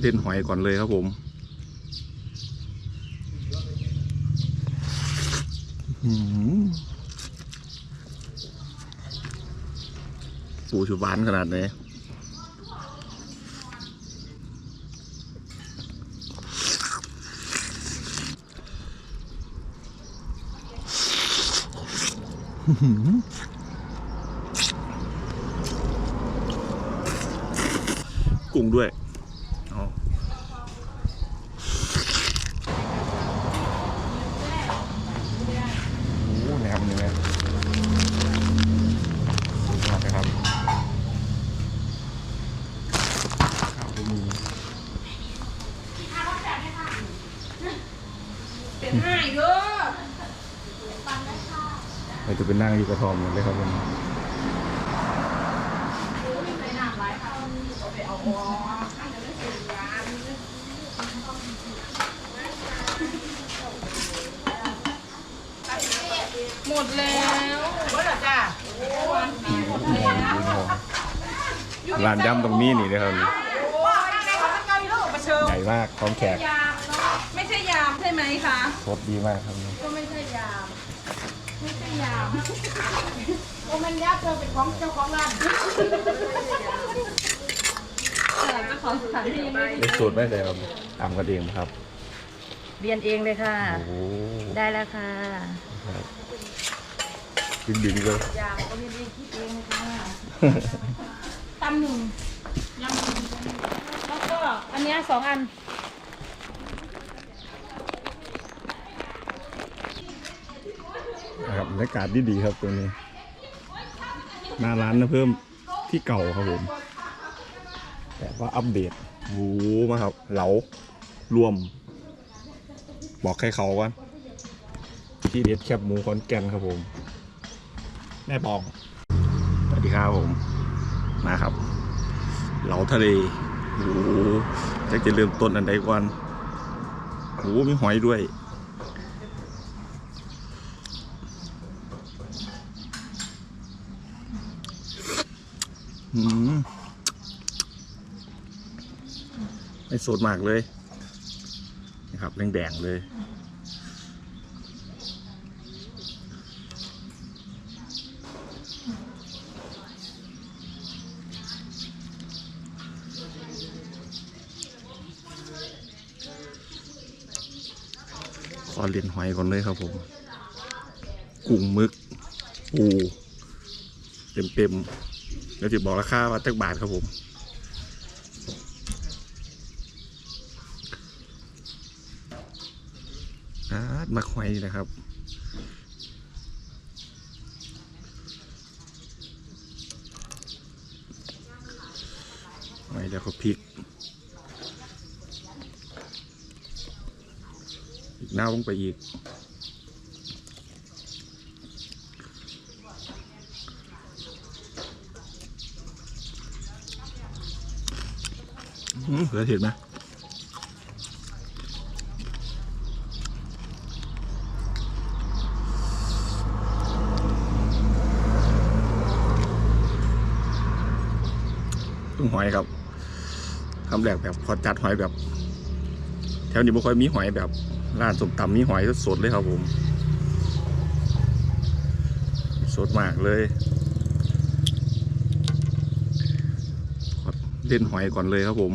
เล่นหอยก่อนเลยครับผม ปูชุบานขนาดไหนอื้กุ้งด้วยเอา โอ้โหแหนมนี่แม่สุดยอดเลยครับข้าวก็มี เป็นห้าเยอะเราจะเป็นนั่งอยู่กระทอมกันเลยครับผมหมดแล้วหมดแล้วจ้ะร้านยำตรงนี้นี่นะครับโอ้ยในเขาจะเกาอีกแล้วมาเชิญใหญ่มากพร้อมแขก ยามเนาะไม่ใช่ยามใช่ไหมคะ สดดีมากครับก็ไม่ใช่ยาม ไม่ใช่ยามโอ้มันยักษ์เธอเป็นของเจ้าของร้านแต่เจ้าของสถานที่ยังไม่ได้ได้สูตรไหมแต่ครับตามกันเองครับ เรียนเองเลยค่ะ โอ้โหได้แล้วค่ะ ครับดึงดึงๆเลยยามก็เรียนเองคิดเองเลยค่ะตำหนึ่งยำหนึ่งแล้วก็อันเนี้ยสองอัน นะ ครับบรรยากาศดีดีๆครับตรงนี้หน้าร้านนะเพิ่มที่เก่าครับผม แต่ว่าอัปเดตโอ้โหมาครับ เหลารวม บอกใครเขาก่อนที่เด็ดแคบหมูคอนแกนครับผมแม่ปองสวัสดีครับผมมาครับ เหลาทะเลโอ้โหจะจะเริ่มต้นอันใดก่อนโอ้โหมีหอยด้วย ไม่สดมากเลยนะครับแดงๆเลย ขอเลียนหอยก่อนเลยครับผม กุ้งมึกปูเต็มๆ เดี๋ยวจะบอกราคาว่าจักบาทครับผมอาดมาควายนะครับไว้แล้วก็พริกอีกหน้าลงไปอีก เหลือเห็นไหมตุ้งหอยครับทำแหลกแบบพอจัดหอยแบบ แถวนี้ไม่ค่อยมีหอยแบบร้านสมตำมีหอยสดเลยครับผม สดมากเลยขอเล่นหอยก่อนเลยครับผม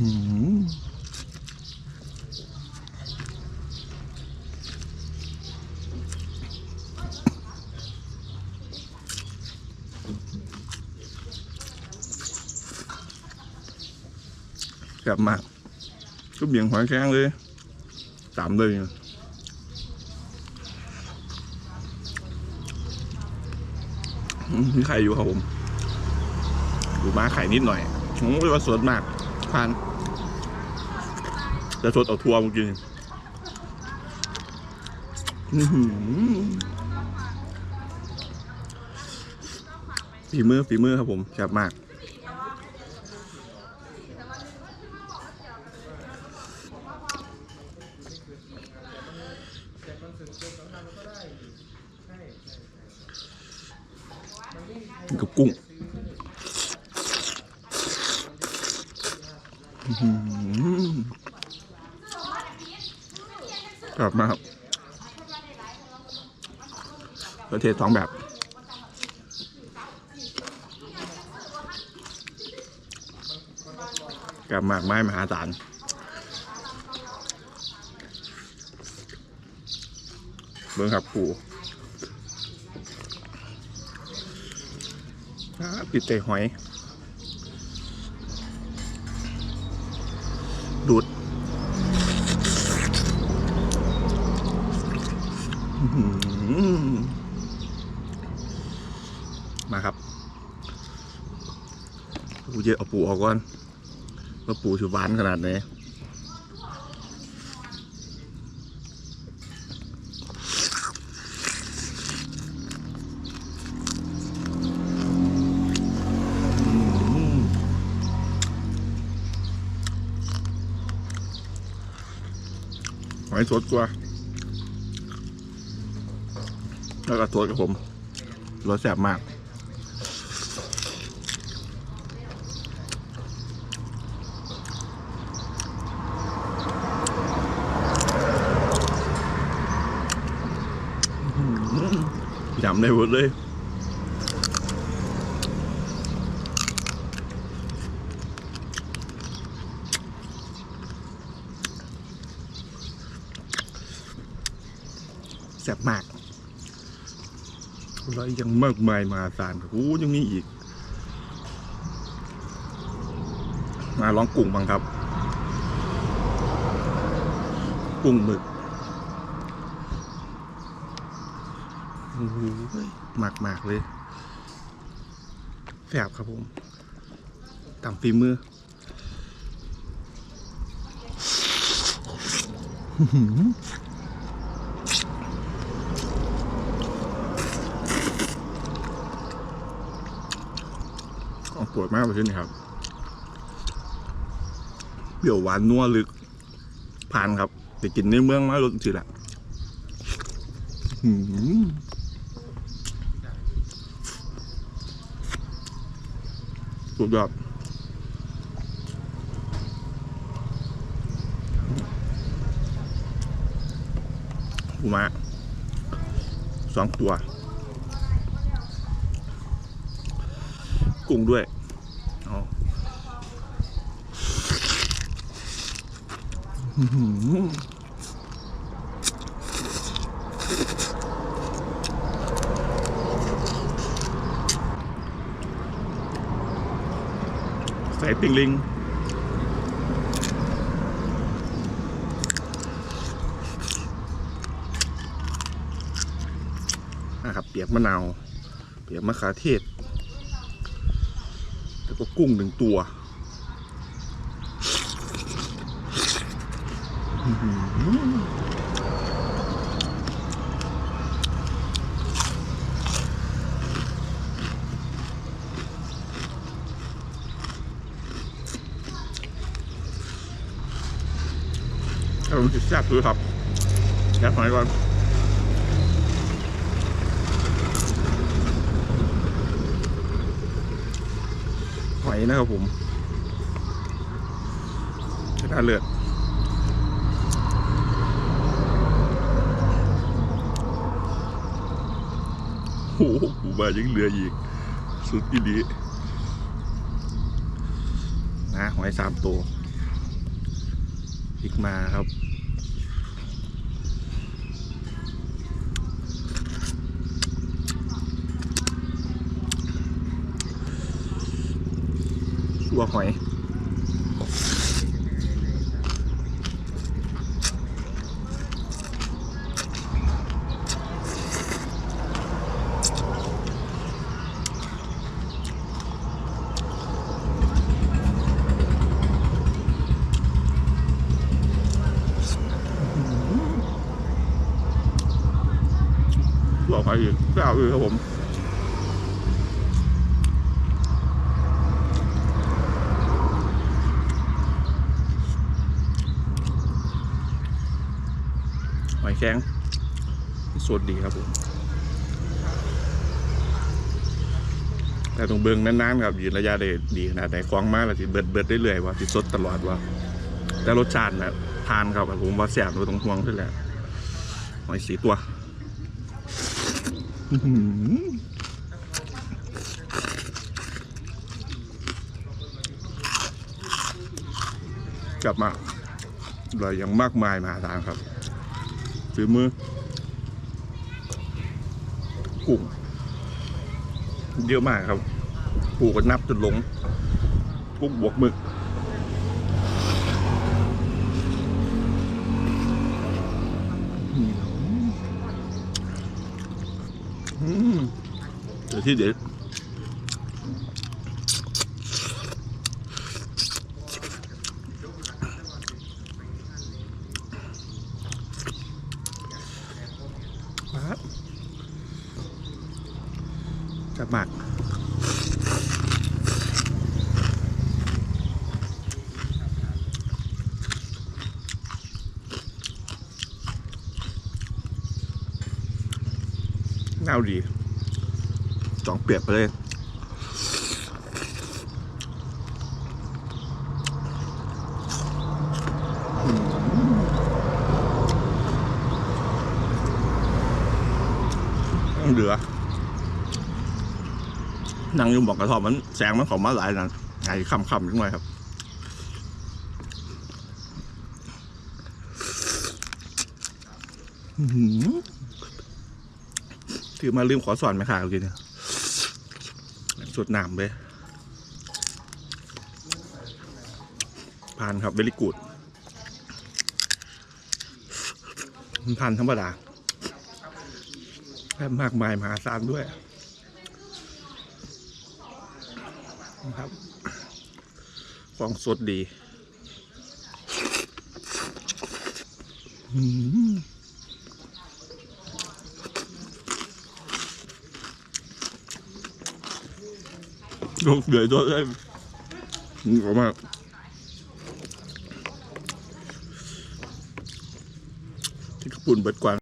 อื้อหือแซ่บมากก็เบี่ยงหอยแข้งเลยตามเลยมีไข่อยู่ครับผมดูม้าไข่นิดหน่อยโอ้ยว่าสดมากทาน จะสดเอาทัวร์มากินอื้อหือฝีมือฝีมือครับผมแซ่บมากกับกุ้ง อื้อหือ กลับมาครับประเทศสองแบบ กับหมากไม้มหาศาลเบิ้งครับปูอ่ปิดใจหอย ดูด อื้อหือ มาครับปูเยอะเอาปูออกก่อนว่าปูถือหวานขนาดไหนอื้อหือหอยสดกว่า แล้วก็ตัวกับผมรสแสบมากยำได้หมดเลยแซ่บมาก แล้วยังมากมายมหาศาลโอ้ยังมีอีก มาลองกุ้งบ้างครับ กุ้งหมึกโอ้โหมากมากเลยแสบครับผมต่ำฝีมืออื้อหือ ของโปวดมากเลยนี่ครับเปรี้ยวหวานนัวลึกผ่านครับไปกินในเมืองมากรสสิแหละอื้อหือสุดยอดปูมาสองตัว กุ้งด้วยเอาอื้อหือ ใส่ปิงลิงนะครับเปียกมะนาว เปียกมะขามเทศ แล้วก็กุ้งหนึ่งตัว อื้ออมันจะแซ่บด้วยครับแซ่บหน่อยก่อนหอยนะครับผมชนะเลือด โอ้โหปูมายังเหลืออีก สุดอีหลีนะหอยสามตัวอีกมาครับสัวหอย สัวหอยอีกก็เอาอีกครับผมหอยแข็งสดดีครับผม แต่ตรงเบิงนานๆครับยืนระยะได้ดีขนาดไหนกว้างมากเลยสิเบิดเบิดได้เรื่อยๆว่าสิสดตลอดว่า แต่รสชาตินะทานครับผมว่าแซ่บโดยตรงห่วงขึ้นแหละหอยสีตัว กลับมาเรายังมากมายมหาศาลครับฝีมือกุ้งเยอะมากครับปูก็นับจนหลงกุ้งบวกหมึก เดี๋ยวที่ เด็ดครับจับหมากน่าดีสองเปียกไปเลย เหลือนั่งยุ่บอกกระทอบมันแสงมันของมาหลายนะไงคำคำๆนิดหน่อยครับถือมาลืมขอสอนไหมค่ะเมื่อกี้เนี่ย สดน้ำเลยผ่านครับเบลิกูดผ่านธรรมดาแค่มากมายมหาศาลด้วยนะครับของสดดี อืม ลูกเดือดตัวเลยนี่ผมว่าที่กระปุ่นเบิดกว่า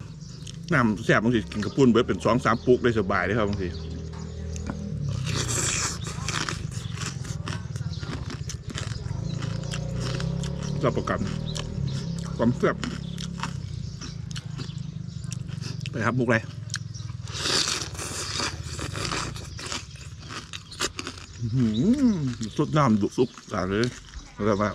น้ำแซ่บบางทีกินกระปุ่นเบิดเป็นสองสามปุกได้สบายเลยครับบางทีรับประกันความแซ่บไปครับบุกเลย อื้อหือ สดน้ำดุซุปต่างเลยแล้วแบบ